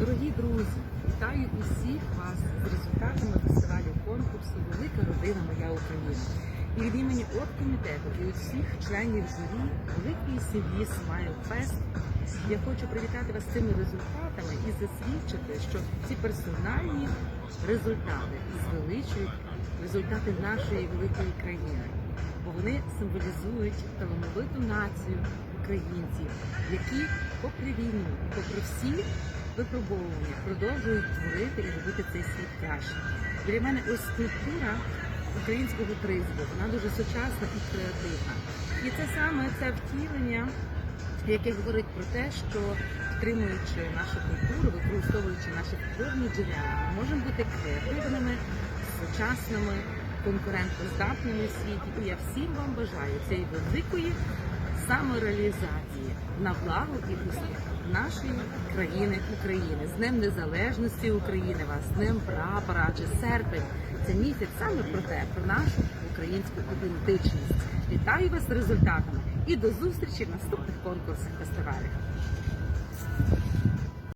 Дорогі друзі, вітаю усіх вас з результатами фестивалю конкурсу Велика родина Моя Україна. І від імені оргкомітету і усіх членів журі великої сім'ї Смайл Фест я хочу привітати вас з цими результатами і засвідчити, що ці персональні результати звеличують результати нашої великої країни, бо вони символізують талановиту націю українців, які, попри війну, попри всі випробовування, продовжують творити і робити цей світ краще. Біля мене ось скульптура українського тризбу. Вона дуже сучасна і креативна. І це саме це втілення, яке говорить про те, що підтримуючи нашу культуру, використовуючи наші природні джерела, ми можемо бути креативними, сучасними, конкурентоздатними в світі. І я всім вам бажаю цієї великої самореалізації на благо і успіх нашої країни України з Днем Незалежності України вас, з Днем прапора адже серпень. Це місяць саме про те, про нашу українську ідентичність. Вітаю вас з результатами і до зустрічі в наступних конкурсах фестивалях.